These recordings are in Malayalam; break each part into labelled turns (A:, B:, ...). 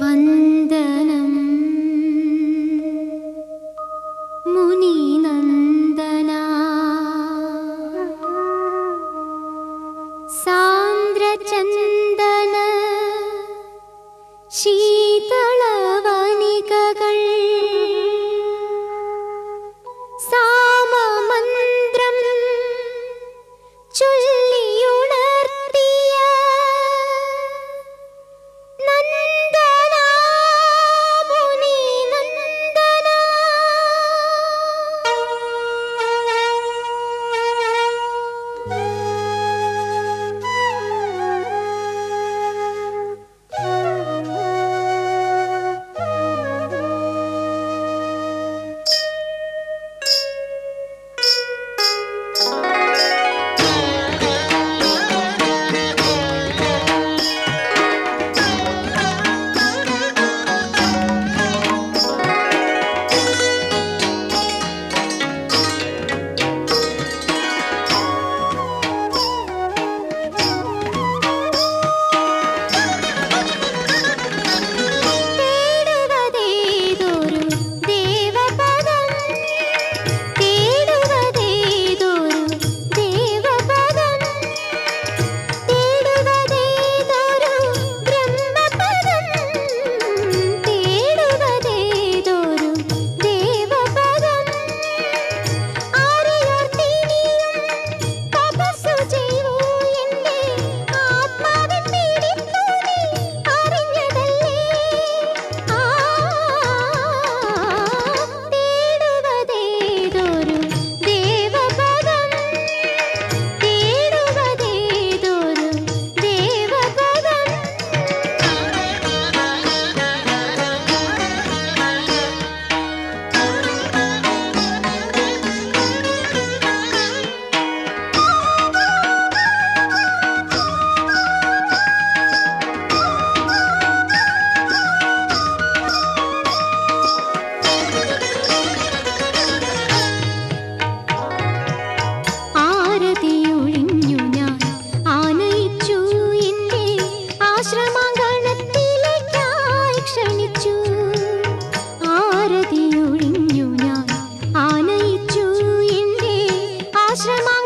A: വന്ദനം. 吃吗？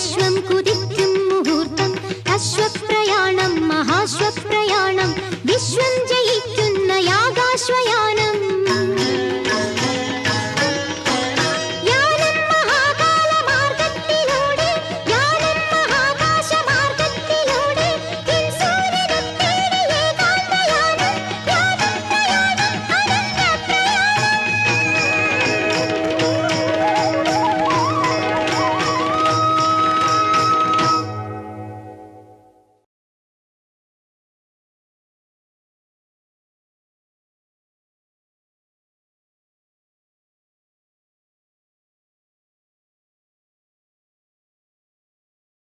A: അശ്വം കുതിക്കും മുഹൂർത്തം. അശ്വപ്രയാണം മഹാശ്വപ്രയാണം. വിശ്വം